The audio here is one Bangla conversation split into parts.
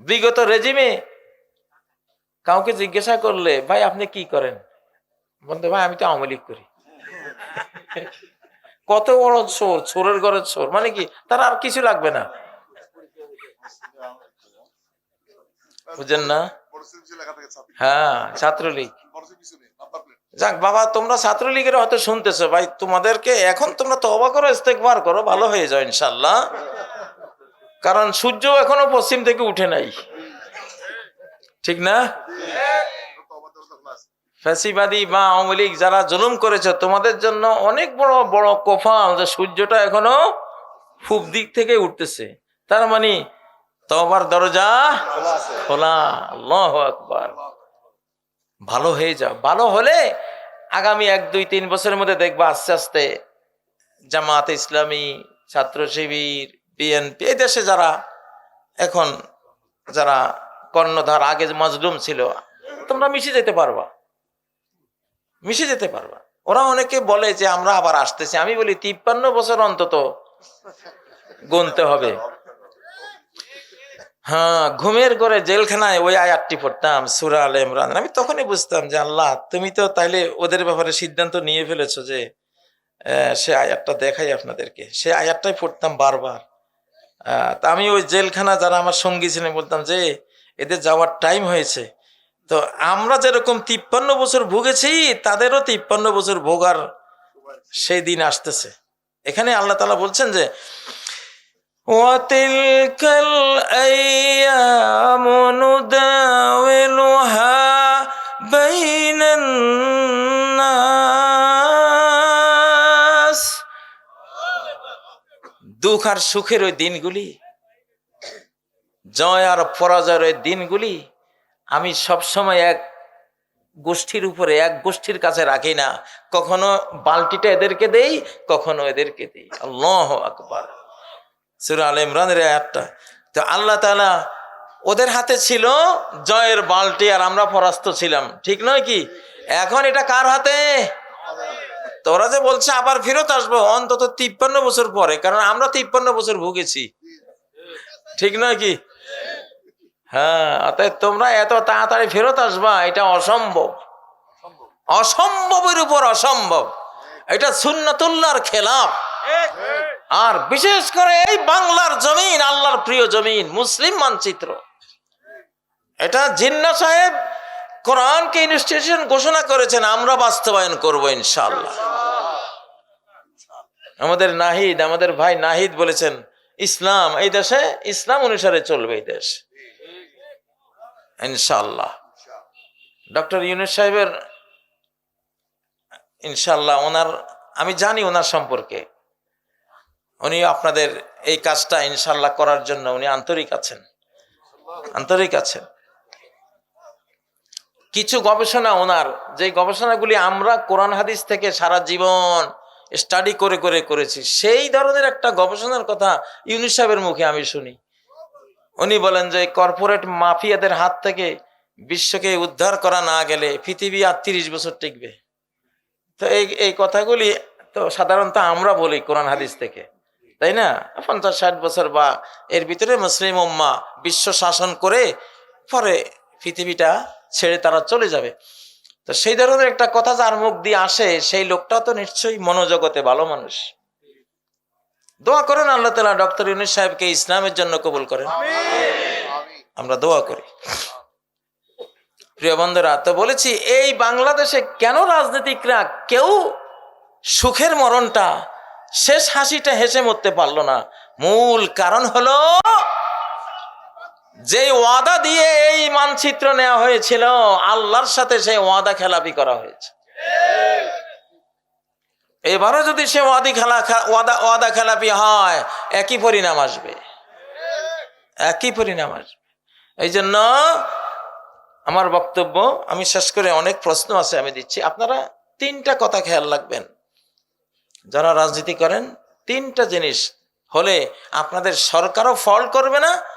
বিগত রেজিমে কাউকে জিজ্ঞাসা করলে, ভাই, আপনি কি করেন? বলতে, ভাই, আমি তো আওয়ামী করি। কত বড় চোর, চোরের ঘরের চোর। মানে কি, তার আর কিছু লাগবে না। বুঝেন না? হ্যাঁ ছাত্রলীগ। যাক, বাবা, তোমরা ছাত্রলীগের হয়তো শুনতেছো। ভাই, তোমাদেরকে এখন তোমরা তবা করো, ইস্তেকবার করো, ভালো হয়ে যাও ইনশাল্লাহ কারণ সূর্য এখনও পশ্চিম থেকে উঠে নাই। ঠিক না? ফ্যাসিবাদী বা আওয়ামী লীগ যারা জুলুম করেছে, তোমাদের জন্য অনেক বড় বড় কোফাল যে সূর্যটা এখনও পূব দিক থেকে উঠতেছে। তার মানে তবার দরজা খোলা। আল্লাহ আকবার। ভালো হয়ে যাও। ভালো হলে আগামী এক, দুই, তিন বছরের মধ্যে দেখবা আস্তে আস্তে জামাত ইসলামী, ছাত্র শিবির বিএনপি এই দেশে যারা এখন যারা কর্ণধার, আগে মজলুম ছিল, তোমরা মিশে যেতে পারবা। মিশে যেতে পারবা। ওরা অনেকে বলে যে, আমরা আবার আসতেছি। আমি বলি, তিপ্পান্ন বছর অন্তত গুনতে হবে। হ্যাঁ ঘুমের ঘরে জেলখানায় ওই আয়াতটি পড়তাম, সুরা আল ইমরান। আমি তখনই বুঝতাম যে, আল্লাহ, তুমি তো তাইলে ওদের ব্যাপারে সিদ্ধান্ত নিয়ে ফেলেছো যে সে আয়াতটা দেখাই আপনাদেরকে। সে আয়াতটাই পড়তাম বারবার। তা আমি ওই জেলখানা যারা আমার সঙ্গী ছিলেন বলতাম যে এদের যাওয়ার টাইম হয়েছে তো আমরা যেরকম তিপ্পান্ন বছর ভুগেছি তাদেরও তিপ্পান্ন বছর ভোগার সেই দিন আসতেছে এখানে আল্লাহ তালা বলছেন যে وتلك الأيام نداولها بين الناس দুঃখ আর সুখের ওই দিনগুলি, জয় আর পরাজয়ের ওই দিনগুলি আমি সবসময় এক গোষ্ঠীর উপরে, এক গোষ্ঠীর কাছে রাখি না। কখনো বালতিটা এদেরকে দেই, কখনো এদেরকে দেই। আল্লাহ আকবার। সুরা আল ইমরানের একটা তো আল্লাহ তাআলা ওদের হাতে ছিল জয়ের বালটি আর আমরা পরাস্ত ছিলাম। ঠিক নয় কি? এখন এটা কার হাতে? তোরা যে বলছে আবার ফেরত আসব অন্তত তিপ্পান্ন বছর পরে, কারণ আমরা তিপ্পান্ন বছর ভুগেছি। ঠিক নয় কি? হ্যাঁ তোমরা এত তাড়াতাড়ি ফেরত আসবা, এটা অসম্ভব। অসম্ভবের উপর অসম্ভব। এটা সুন্নতুল্লাহর খেলাফ। আর বিশেষ করে এই বাংলার জমিন, আল্লাহর প্রিয় জমিন, মুসলিম মানচিত্র। এটা জিন্না সাহেব কোরআনকে ইনস্টিটিউশন ঘোষণা করেছেন, আমরা বাস্তবায়ন করব ইনশাল্লাহ আমাদের নাহিদ, আমাদের ভাই নাহিদ বলেছেন, ইসলাম, এই দেশে ইসলাম অনুসারে চলবে এই দেশ। ইনশাল্লাহ ডক্টর ইউনুস সাহেবের ইনশাল্লাহ ওনার, আমি জানি ওনার সম্পর্কে। উনি আপনাদের এই কাজটা ইনশাল্লাহ করার জন্য উনি আন্তরিক আছেন। আন্তরিক আছেন। কিছু গবেষণা ওনার যে গবেষণাগুলি আমরা কোরআন হাদিস থেকে সারা জীবন স্টাডি করে করে করেছি, সেই ধরনের একটা গবেষণার কথা ইউনুস সাহেবের মুখে আমি শুনি। উনি বলেন যে কর্পোরেট মাফিয়াদের হাত থেকে বিশ্বকে উদ্ধার করা না গেলে পৃথিবী আর তিরিশ বছর টিকবে। তো এই এই কথাগুলি তো সাধারণত আমরা বলি কোরআন হাদিস থেকে, তাই না? পঞ্চাশ ষাট বছর বা এর ভিতরে মুসলিম উম্মা বিশ্ব শাসন করে পরে পৃথিবীটা ছেড়ে তারা চলে যাবে। তো সেই ধরনের একটা কথা যার মুখ দিয়ে আসে, সেই লোকটা তো নিশ্চয়ই মনোজগতে ভালো মানুষ। দোয়া করেন আল্লাহ তালা ডক্টর ইউনুস সাহেবকে ইসলামের জন্য কবুল করেন। আমরা দোয়া করি। প্রিয় বন্ধুরা, তো বলেছি, এই বাংলাদেশে কেন রাজনীতিকরা কেউ সুখের মরণটা, শেষ হাসিটা হেসে মরতে পারল না? মূল কারণ হলো যে ওয়াদা দিয়ে এই মানচিত্র নেওয়া হয়েছিল, আল্লাহর সাথে সেই ওয়াদা খেলাপি করা হয়েছে। এবারও যদি সে ওয়াদি খেলা ওয়াদা ওয়াদা খেলাপি হয়, একই পরিণাম আসবে। একই পরিণাম আসবে। এই জন্য আমার বক্তব্য, আমি শেষ করে অনেক প্রশ্ন আছে আমি দিচ্ছি। আপনারা তিনটা কথা খেয়াল রাখবেন। যারা রাজনীতি করেন, তিনটা জিনিস হলে আপনাদের সরকারও ফল করবে না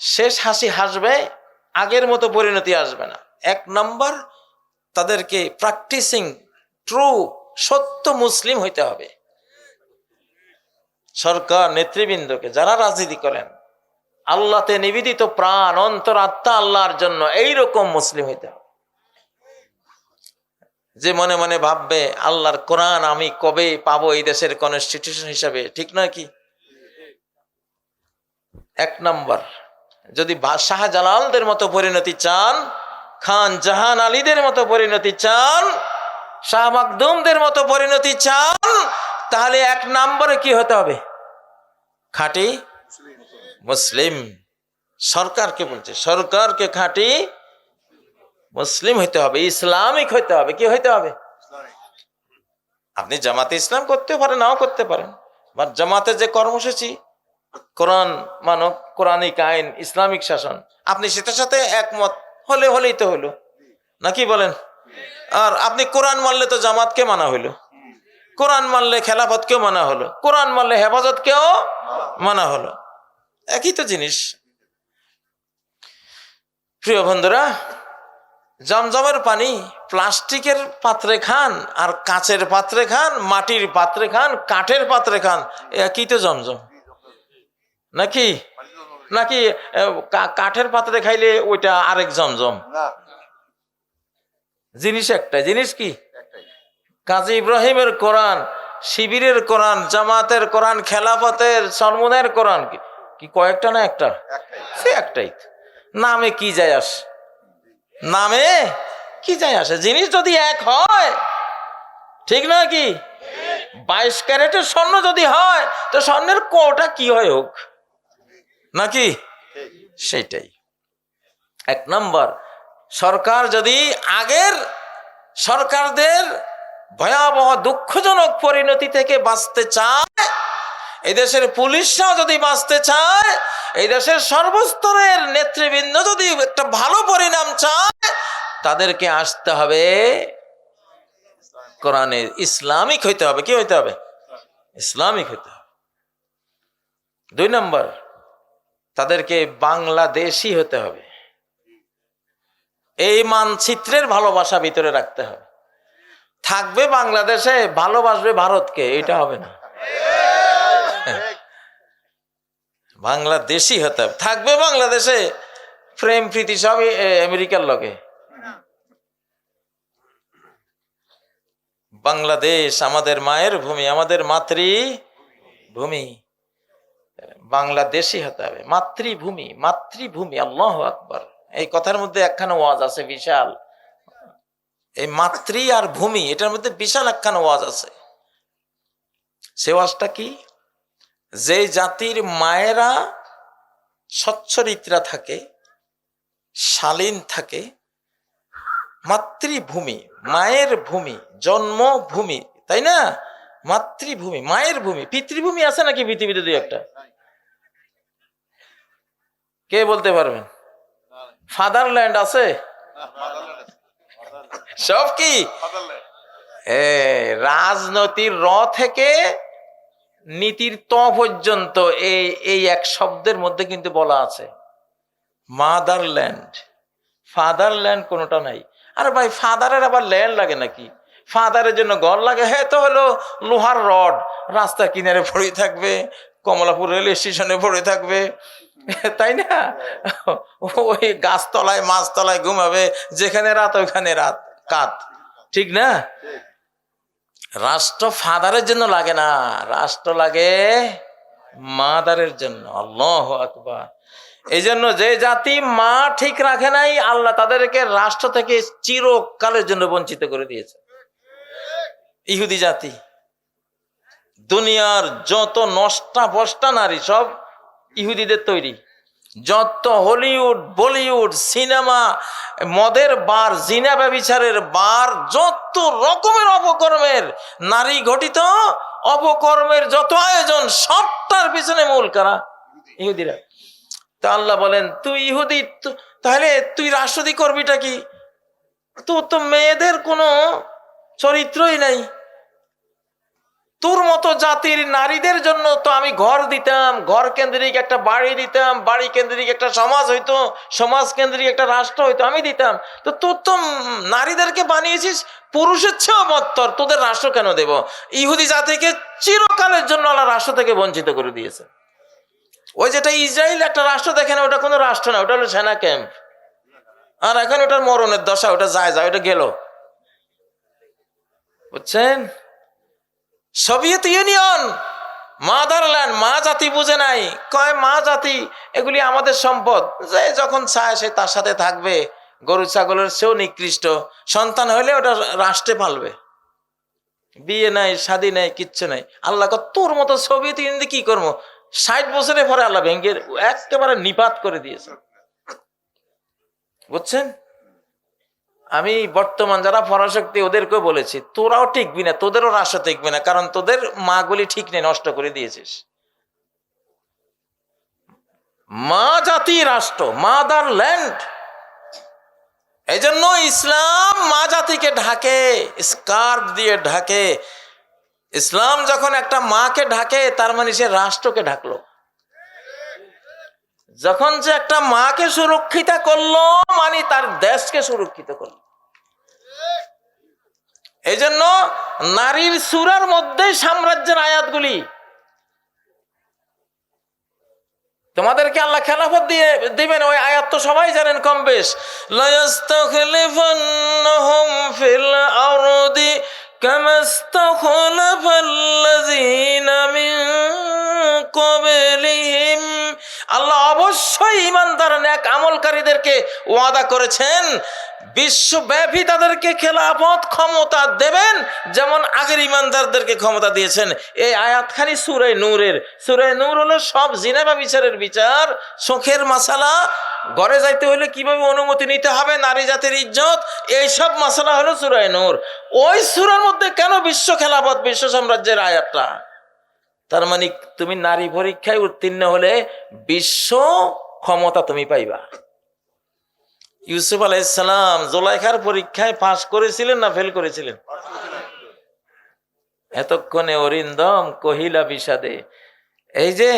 শেষ হাসি হাসবে, আগের মতো পরিণতি আসবে না। এক নম্বর, তাদেরকে প্র্যাকটিসিং ট্রু সত্য মুসলিম হইতে হবে। সরকার নেতৃবৃন্দকে যারা রাজনীতি করেন, আল্লাহতে নিবেদিত প্রাণ, অন্তর, আত্মা আল্লাহর জন্য এইরকম মুসলিম হইতে হবে। যে মনে মনে ভাববে, আল্লাহর কোরআন আমি কবে পাবো এই দেশের কনস্টিটিউশন হিসাবে, ঠিক নয় কি? এক নম্বর। যদি শাহজালালদের মতো পরিণতি চান, খান জাহান আলীদের মতো পরিণতি চান, শাহ মাকদুমদের মতো পরিণতি চান, তাহলে এক নম্বরে কি হতে হবে? খাঁটি মুসলিম। সরকারকে বলছে, সরকারকে খাঁটি মুসলিম হইতে হবে, ইসলামিক হইতে হবে। কি হইতে হবে? আপনি জামাতে ইসলাম করতে পারেন, নাও করতে পারেন। বা জামাতে যে কর্মসূচি কোরআন মানব কোরআনিক আইন ইসলামিক শাসন। আপনি সেটার সাথে একমত, হলে হলেই তো হলো। নাকি বলেন? আর আপনি কোরআন মানলে তো জামাতকে মানা হইল কোরআন মানলে খেলাফতকেও মানা হলো। কোরআন মানলে হেফাজতকেও মানা হলো। একই তো জিনিস। প্রিয় বন্ধুরা, জমজমের পানি প্লাস্টিকের পাত্রে খান আর কাঁচের পাত্রে খান, মাটির পাত্রে খান, কাঠের পাত্রে খান, একই তো জমজম। নাকি? নাকি কাঠের পাত্রে খাইলে ওইটা আরেক জমজম? জিনিস একটা জিনিস কি? কাজী ইব্রাহিমের কোরআন শিবিরের কোরআন জামাতের কোরআন খেলাফতের সলমনের কোরআন কি? কি কয়েকটা না একটা? সে একটাই। নামে কি যায় আস? নামে কি যায় আসে? জিনিস যদি এক হয় ঠিক না কি? বাইশ ক্যারেটের স্বর্ণ যদি হয় তো স্বর্ণের কোটা কি হয় হোক? নাকি? সেইটাই। এক নম্বর সরকার যদি আগের সরকারদের ভয়াবহ দুঃখজনক পরিণতি থেকে বাঁচতে চায় এই দেশের পুলিশরাও যদি বাঁচতে চায় এই দেশের সর্বস্তরের নেতৃবৃন্দ যদি একটা ভালো পরিণাম চায় তাদেরকে আসতে হবে কোরআনের ইসলামিক হইতে হবে। কি হইতে হবে? ইসলামিক হইতে হবে। দুই নম্বর তাদেরকে বাংলাদেশি হতে হবে। এই মানচিত্রের ভালোবাসা ভিতরে রাখতে হবে। থাকবে বাংলাদেশে, ভালোবাসবে ভারতকে, এটা হবে না। বাংলাদেশি হতে হবে। থাকবে বাংলাদেশে, প্রেম, প্রীতি সবই আমেরিকার লোকে বাংলাদেশ আমাদের মায়ের ভূমি, আমাদের মাতৃ ভূমি বাংলাদেশি হতে হবে। মাতৃভূমি মাতৃভূমি, আল্লাহ আকবর। এই কথার মধ্যে একখানা ওয়াজ আছে বিশাল। এই মাতৃ আর ভূমি, এটার মধ্যে বিশাল একখানা ওয়াজ আছে। সে ওয়াজটা কি? যে জাতির মায়েরা সচ্চরিত্রা থাকে, শালীন থাকে, মাতৃভূমি, মায়ের ভূমি, জন্মভূমি, তাই না? মাতৃভূমি, মায়ের ভূমি, পিতৃভূমি আছে নাকি পৃথিবীতে দুই একটা? কে বলতে পারবেন? ফাদারল্যান্ড আছে? সব কি? এ রাজনৈতিক র থেকে নীতির ত পর্যন্ত এই এই এক শব্দের মধ্যে কিন্তু বলা আছে। মাদারল্যান্ড ফাদারল্যান্ড কোনোটা নাই। আরে ভাই ফাদারের আবার ল্যান্ড লাগে নাকি? ফাদারের জন্য ঘর লাগে? হ্যাঁ তো হলো লোহার রড। রাস্তার কিনারে পড়ে থাকবে, কমলাপুর রেল স্টেশনে পড়ে থাকবে। তাই না? ওই গাছতলায়, মাছতলায় ঘুমাবে, যেখানে রাত ওইখানে রাত। কাত। ঠিক না? রাষ্ট্র ফাদারের জন্য লাগে না। রাষ্ট্র লাগে মাদারের জন্য। আল্লাহ আকবার। এই জন্য যে জাতি মা ঠিক রাখে নাই, আল্লাহ তাদেরকে রাষ্ট্র থেকে চিরকালের জন্য বঞ্চিত করে দিয়েছে। ইহুদি জাতি, দুনিয়ার যত নষ্টা বষ্টা নারী সব ইহুদিদের তৈরি। যত হলিউড, বলিউড, সিনেমা, মদের বার, জিনা ব্যবিচারের বার, যত রকমের অপকর্মের নারী ঘটিত অপকর্মের যত আয়োজন, সবটার পিছনে মূল কারা? ইহুদিরা। তা আল্লাহ বলেন, তুই ইহুদি তাহলে তুই রাষ্ট্রদি করবিটা কি? তোর তো মেয়েদের কোনো চরিত্রই নাই। তোর মতো জাতির নারীদের জন্য তো আমি ঘর দিতাম, ঘর কেন্দ্রিক একটা বাড়ি দিতাম, বাড়ি কেন্দ্রিক একটা সমাজ হইতো, সমাজ কেন্দ্রিক একটা রাষ্ট্র হইতো, আমি দিতাম। তো তোর তো নারীদেরকে বানিয়েছিস, পুরুষের চেয়েও মত্তর তোদের রাষ্ট্র কেন দেব? ইহুদি জাতিকে চিরকালের জন্য আল্লাহ রাষ্ট্র থেকে বঞ্চিত করে দিয়েছে। ওই যেটা ইসরায়েল একটা রাষ্ট্র, দেখে না, ওটা কোনো রাষ্ট্র না, ওটা হলো সেনা ক্যাম্প। আর এখন ওটার মরণের দশা, ওটা যায় যায়, ওটা গেল। বুঝছেন? সোভিয়েত ইউনিয়ন মাদারল্যান্ড মা জাতি বুঝে নাই। কয়, মা জাতি, এগুলি আমাদের সম্পদ। যে যখন চায় সে তার সাথে থাকবে। গরু, ছাগলের সেও নিকৃষ্ট। সন্তান হলে ওটা রাষ্ট্রে পালবে। বিয়ে নাই, শাদী নাই, কিচ্ছু নাই। আল্লাহ তোর মতো ইউনিয়ন দিয়ে কি করব? ষাট বছরের পরে আল্লাহ ভেঙ্গে একেবারে নিপাত করে দিয়েছে। বুঝছেন? আমি বর্তমান যারা পরাশক্তি ওদেরকেও বলেছি, তোরাও টিকবি না, তোদেরও রাষ্ট্র টিকবি না, কারণ তোদের মাগুলি ঠিক নেই, নষ্ট করে দিয়েছিস। মা জাতি রাষ্ট্র, মাদার ল্যান্ড। এই জন্য ইসলাম মা জাতিকে ঢাকে, স্কার্ফ দিয়ে ঢাকে। ইসলাম যখন একটা মাকে ঢাকে, তার মানে সে রাষ্ট্রকে ঢাকলো। যখন যে একটা মাকে সুরক্ষিত করল মানে তার দেশকে সুরক্ষিত করল। এই জন্য নারীর সুরার মধ্যে সাম্রাজ্যের আয়াতগুলি। তোমাদেরকে আল্লাহ খেলাফত দিয়ে দিবেন, ওই আয়াত তো সবাই জানেন কম বেশ। লায়াস্তাখলিফান্নাহুম আল্লাহ অবশ্যই ইমানদার, নেক আমলকারীদেরকে ওয়াদা করেছেন। বিশ্বব্যাপী তাদেরকে খেলাফত ক্ষমতা দেবেন, যেমন আগের ইমানদারদেরকে ক্ষমতা দিয়েছেন। এই আয়াতখানি সুরে নূরের। সুরে নূর হলো সব জিনেবা বিচারের বিচার চোখের মাসালা। ঘরে যাইতে হলে কীভাবে অনুমতি নিতে হবে? নারী জাতির ইজ্জত, এইসব মাসালা হলো সুরায় নূর। ওই সুরার মধ্যে কেন বিশ্ব খেলাফত, বিশ্ব সাম্রাজ্যের আয়াতটা? তার মানে তুমি নারী পরীক্ষায় উত্তীর্ণ হলে বিশ্ব ক্ষমতা তুমি পাইবা। ইউসুফ আলাইসালাম জোলাইখার পরীক্ষায় পাশ করেছিলেন না ফেল করেছিলেন? এতক্ষণে অরিন্দম কহিলা বিষাদে, এই যে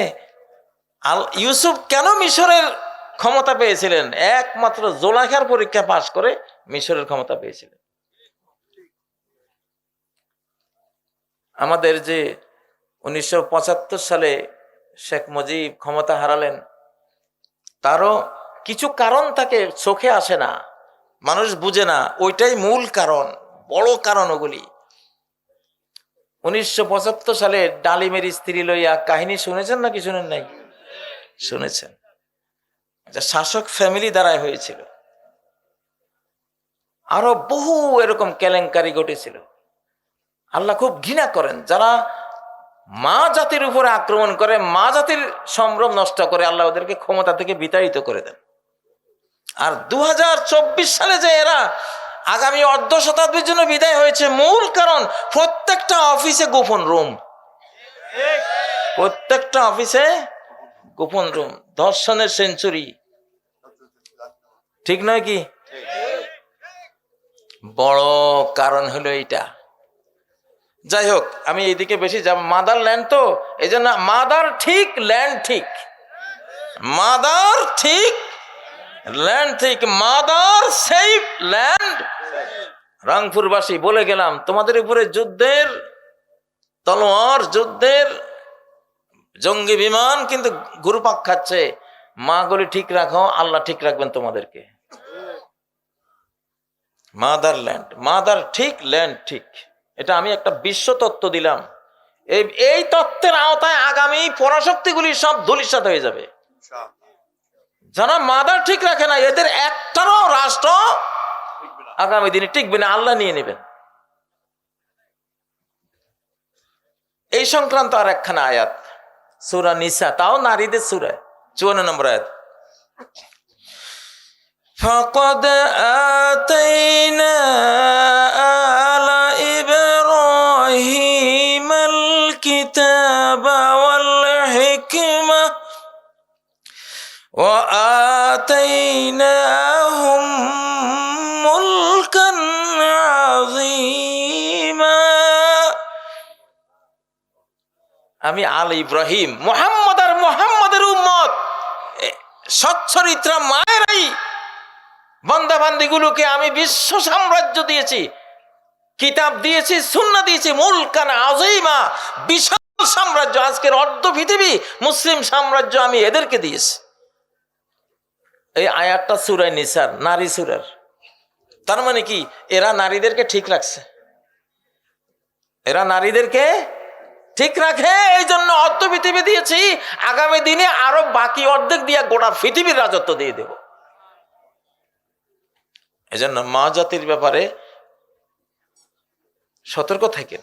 আল, ইউসুফ কেন মিশরের ক্ষমতা পেয়েছিলেন? একমাত্র জোলাইখার পরীক্ষা পাশ করে মিশরের ক্ষমতা পেয়েছিলেন। আমাদের যে উনিশশো পঁচাত্তর সালে শেখ মুজিব ক্ষমতা হারালেন। তারও কিছু কারণ তাকে চোখে আসে না, মানুষ বুঝে না, ওইটাই মূল কারণ, বড় কারণ ওগুলি। উনিশশো সালে ডালিমের স্ত্রী লইয়া কাহিনী শুনেছেন নাকি শুনেন নাই? শুনেছেন। শাসক ফ্যামিলি দ্বারাই হয়েছিল। আরও বহু এরকম কেলেঙ্কারি ঘটেছিল। আল্লাহ খুব ঘৃণা করেন। যারা মা জাতির উপরে আক্রমণ করে, মা জাতির সম্ভ্রম নষ্ট করে আল্লাহ ওদেরকে ক্ষমতা থেকে বিতাড়িত করে দেন। আর দু হাজার চব্বিশ সালে যে এরা আগামী অর্ধ শতাব্দীর জন্য বিদায় হয়েছে, মূল কারণ প্রত্যেকটা অফিসে গোপন রুম। প্রত্যেকটা অফিসে গোপন রুম। ধর্ষণের সেঞ্চুরি। ঠিক নয় কি? বড় কারণ হলো এইটা। যাই হোক আমি এইদিকে বেশি যাব, মাদার ল্যান্ড তো এই জন্য মাদার ঠিক, ল্যান্ড ঠিক। মাদার ঠিক, ল্যান্ড ঠিক, মাদার সেফ, ল্যান্ড। রংপুরবাসী, বলে গেলাম, তোমাদের উপরে যুদ্ধের, তলোয়ার যুদ্ধের জঙ্গি বিমান কিন্তু গুরুপাক খাচ্ছে। মা গলি ঠিক রাখো, আল্লাহ ঠিক রাখবেন তোমাদেরকে। মাদার ল্যান্ড, মাদার ঠিক, ল্যান্ড ঠিক। এটা আমি একটা বিশ্ব তত্ত্ব দিলাম এই এই তত্ত্বের আওতায় আগামী পরাশক্তিগুলি সব ধুলিসাত হয়ে যাবে যারা মাদার ঠিক রাখে না এদের একটারও রাষ্ট্র আগামী দিনে টিকবে না আল্লাহ নিয়ে নেবেন এই সংক্রান্ত আর একখানা আয়াত সুরা নিসা তাও নারীদের সুরায় চুয়ান্ন নম্বর আয়াত فقد آتينا والحكمة وآتيناهم ملكا عظيما আমি আল ইব্রাহিম মোহাম্মদ আর মোহাম্মদের উম্মত এ, সচ্চরিত্রা মায়েরাই বন্দা বান্দিগুলোকে আমি বিশ্ব সাম্রাজ্য দিয়েছি কিতাব দিয়েছি সুন্না দিয়েছি মুলকান আজিমা বিশাল সাম্রাজ্য, আজকের অর্ধ পৃথিবী, মুসলিম সাম্রাজ্য আমি এদেরকে দিয়েছি। এই আয়াতটা সুরাই নিসার, নারী সুরার। তার মানে কি? এরা নারীদেরকে ঠিক রাখছে। এরা নারীদেরকে ঠিক রাখে এই জন্য অর্ধ পৃথিবী দিয়েছি। আগামী দিনে আরও বাকি অর্ধেক দিয়ে গোটা পৃথিবীর রাজত্ব দিয়ে দেব। এজন্য মা জাতির ব্যাপারে সতর্ক থাকেন।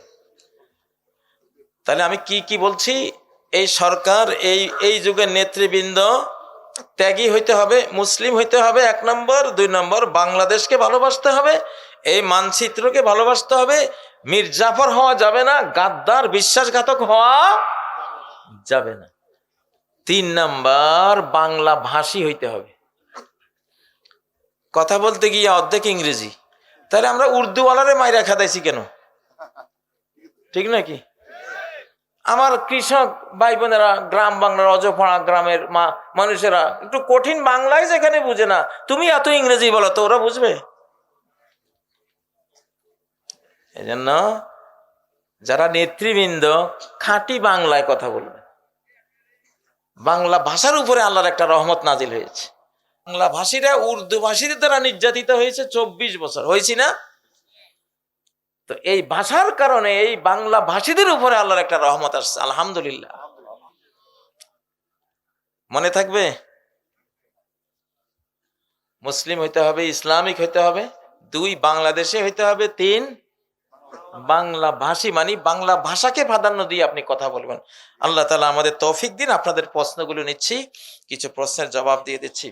তাহলে আমি কি কি বলছি? এই সরকার, এই এই যুগের নেতৃবৃন্দ ত্যাগী হইতে হবে, মুসলিম হইতে হবে, এক নম্বর। দুই নম্বর, বাংলাদেশকে ভালোবাসতে হবে, এই মানচিত্রকে ভালোবাসতে হবে। মির্জাফর হওয়া যাবে না, গাদ্দার বিশ্বাসঘাতক হওয়া যাবে না। তিন নাম্বার, বাংলা ভাষী হইতে হবে। কথা বলতে গিয়ে অর্ধেক ইংরেজি। তাহলে আমরা উর্দুওয়ালারে মাইরা খাদাইছি কেন? ঠিক নাকি আমার কৃষক ভাই বোনেরা গ্রাম বাংলার অজপাড়া গ্রামের মা, মানুষেরা, একটু কঠিন বাংলায় যেখানে বুঝে না, তুমি এত ইংরেজি বলো তো, ওরা বুঝবে? এজন্য যারা নেতৃবৃন্দ, খাঁটি বাংলায় কথা বলবে। বাংলা ভাষার উপরে আল্লাহর একটা রহমত নাজিল হয়েছে। বাংলা ভাষীরা উর্দু ভাষীদের দ্বারা নির্যাতিত হয়েছে চব্বিশ বছর। হয়েছি না? তো এই ভাষার কারণে এই বাংলা ভাষীদের উপরে আল্লাহর একটা রহমত আসছে, আলহামদুলিল্লাহ। মনে থাকবে? মুসলিম হইতে হবে, ইসলামিক হইতে হবে, দুই বাংলাদেশে হইতে হবে, তিন বাংলা ভাষী মানে বাংলা ভাষাকে প্রাধান্য দিয়ে আপনি কথা বলবেন। আল্লাহ তালা আমাদের তৌফিক দিন, আপনাদের প্রশ্নগুলো নিচ্ছি, কিছু প্রশ্নের জবাব দিয়ে দিচ্ছি।